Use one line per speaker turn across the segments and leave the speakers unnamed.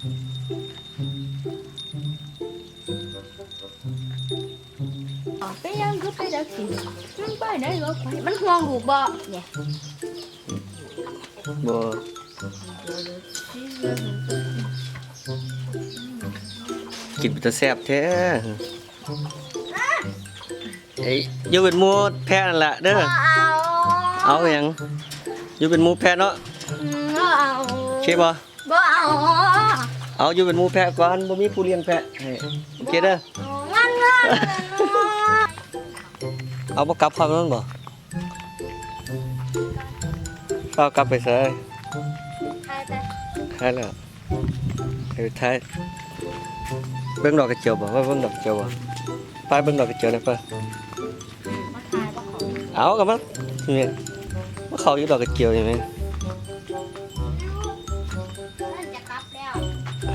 ไปยังก็ไปดักสิมันไปไหนก็ไปมันห่วงลูกบ่เนี่ย
บ่กินเป็นตาแซ่บแท้เอ้ยอยู่เป็นหมูแพะนั่นล่ะเด้อ
เอา
เอาหยังอยู่เป็นหมูแพะเนาะ
เอาเอา
โอเคบ่
บ่เอา
เอาอยู่เป็นหมูแพะก่อนบ่มีผู้เลี้ยงแพะให้โอเคเด้อ
งั้นงั้น
เอาบ่กลับความนั้นบ่เอากลับไปซะ
ใครไป
ใช่แล้วเออท้ายเบิ่งดอกกระเจียวบ่ว่าเบิ่งดอกกระเจียวบ่ไปเบิ่งดอกกระเจียวได้ป่ะ
มาขายบ่ของ
เอากลับมานี่มาเข้าอยู่ดอกกระเจียวนี่แม่ง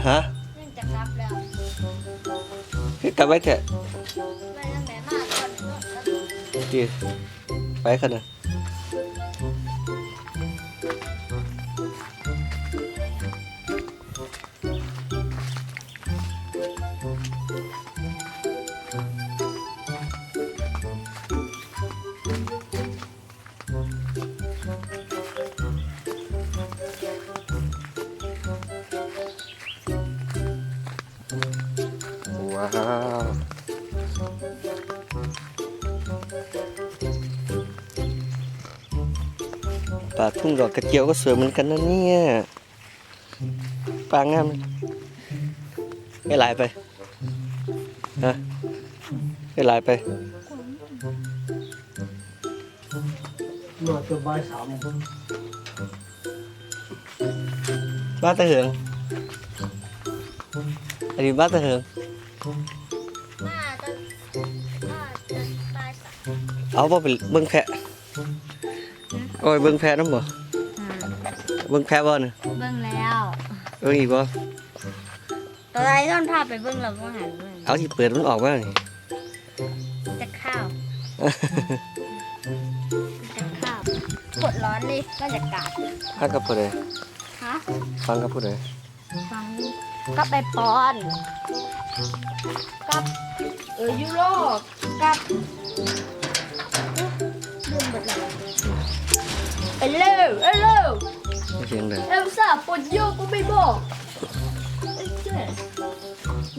ฮะ
เริ่มจะรับแล้ว
คือกลับไปแค่
ไม่แล้วแม่มาก่อนก็
ดีไปขนาด ปลาทุ่งดอกกระเจียวก็สวยเหมือนกันนะเนี่ยปลางามไม่หลายไปฮะไม่หลายไป
รอจนบ่ายสาม
บ้านตะเหิงอันนี้บ้านตะเหิง
มาจะมาจะตายสัก
เอาบ่ไปเบิ่งแพะ โอ้ยเบิ่งแพะน้ำบ่เบิ่งแพะบ่น่ะ
เบิ่งแล้ว
เบิ่งอีกบ่
ตอนไรต้นพาไปเบิ่งแล้วว่าหันเบิ่ง
เอาที่เปิดมันออกมานี่
จะข้าวจะข้าวปวดร้อนเลยก็จะกาด
ฟังกับผู้ใด
ฮะ
ฟังกับผู้ใด
ฟังก็ไปปอนกับเออยูโรกับเรื่องหมดแล้ว ไปเร็วเอ้ยเร็ว
ไม่เสียงดัง
เอลซ่าปวดโยกก็ไม่บอกเอ้ยเจ๊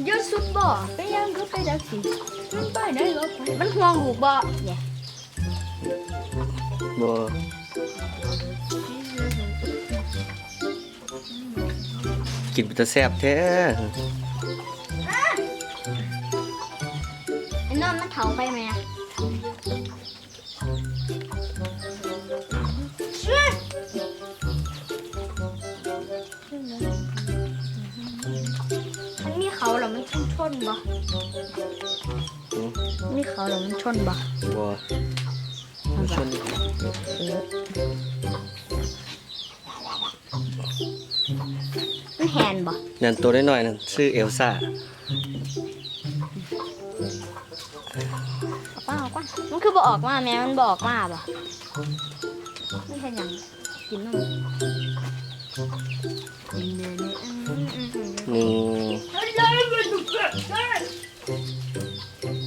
โยกสุดบ่ไปยังก็ไปดักสิมันไปไหนก็ไปมันห่วงลูกบ่เนี่ย
บ่กินเป็นตาแซ่บแท้
ไอ้นอนมันเถาไปไหมอะ นชนชนๆบ่
อืม
มีเขาเหรอมันชนบ่
บ่มันชน
มันแหนบ่
นั่นตัวน้อยๆนั่นชื่อเอลซ่า
เอาป้าเอาป้ามันคือบ่ออกมาแม่มันบ่ออกมาบ่ไม่ใช่หยังกินนมเนี่ ยเนี่ยอืมอืม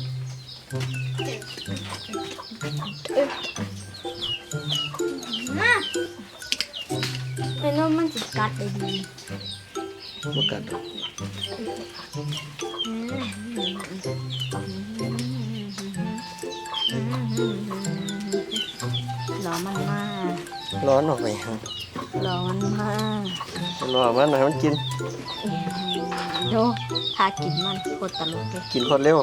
อืม
หนึ่ง
มันสิกัดได้ดี
บ่กัดดอก
รอมันมาก
ร้อนออกไปฮะ
รอมันมาก
รอมันหน่อยมันกิน
โดพากินมันโคตรตลกเลย
กินพอดเร็ว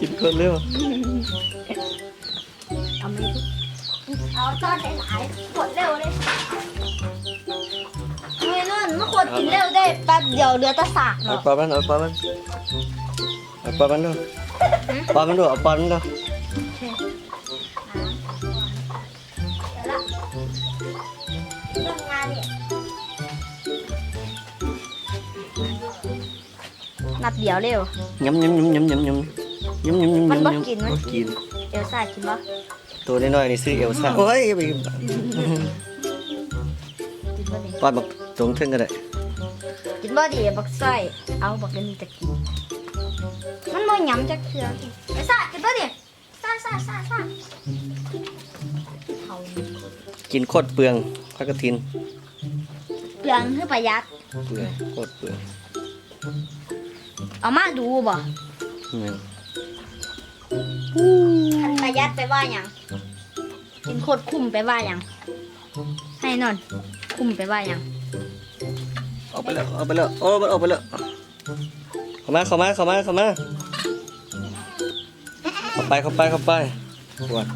กินพอดเร็ว
เอาไม่รู้เอาทอดได้หลายขวดเร็วเลยเฮ้ยนั่นมันขวดกินเร็วได้แป๊บเดียวเดือดตะสากหร
เอา
อก
ปลามันเอาปลามันเอาปลามันดูปลามันดูเอาปลามันดู
นัดเดียวเร็ว
ยำยำยำยำยำยำยำยำยำ
มันบ่กินมัน
บ่กิน
เอลซ่ากินปะ
ตัวน้อยๆนี่ซื้อเอลซ่าโอ้ยไป
บ่ดิ
ป้อนบักตรงเท่งก็ได้
กินบ่ดิบักไส้เอาบักอันนี้จะกินมันบ่หยำจักเทื่อไอ้ซ่ากินบ่ดิซ่าซ่าซ่าซ่าเขา
กินโคตรเปลืองพักกระทิน
เปลืองคือประหยัด
เปลืองโคตรเปลือง
เอามาดูบ่
เนี่ย
คันประหยัดไปว่าหยังกินโคตรคุ้มไปว่าหยังให้นอน คุ้มไปว่าหยัง
ออกไปแล้วออกไปแล้วโอ้มันออกไปแล้วเข้ามาเข้ามาเข้ามาเข้ามาเข้าไปเข้าไปเข้าไปปวด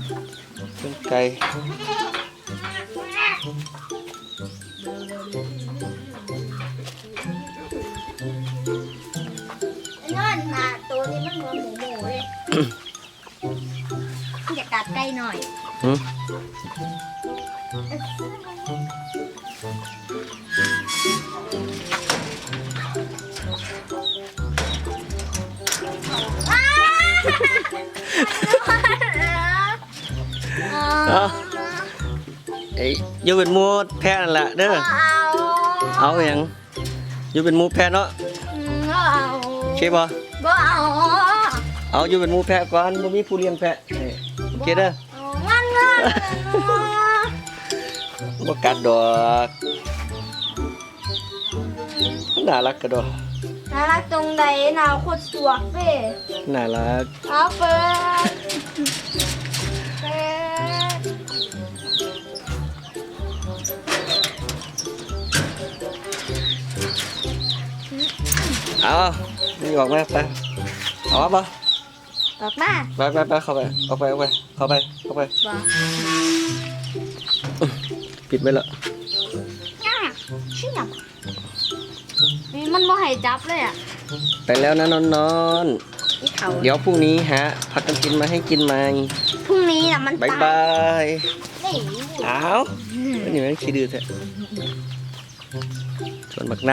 เป็นไก่
น หน่อย
หืม
อ้า
เอาไอ้อยูเป็นหมูแพ้นั่นแหละเด้อ
เอา
เอาอหย่างอยูเป็นหมูแพ้เนาะ
เอา
ใช่ปะ
บ่เอา
เอาอยู่เป็นหมูแพะก่อนบ่มีผู้เลี้ยงแพะนี่โอเคเด้อ
งั้นงั้น
บ่กัดดอกน่ารักกระดอก
น่ารักตรงใดหนาวโคตรสวกเว้ย
น่ารัก
เอาเปิดเปิด
เอานี่ออกมาไปเอามาบ่
ออกมา
ไปไปไปเข้าไปออกไปออกไปเข้าไปเข้าไป
บ่
ปิดไว้แล้ว
ย่าชื่อหยังนี่มันบ่ให้จับเลยอะ
ไปแล้วนะนอนนอน
อีเขา
เดี๋ยวพรุ่งนี้หาผักกันกินมาให้กินใหม่
พรุ่งนี้น่ะมัน
บาย
ตาย
บาย
นี่
อ้าวนี่มันขี้ดื้อแท้ส่วนบักเน่า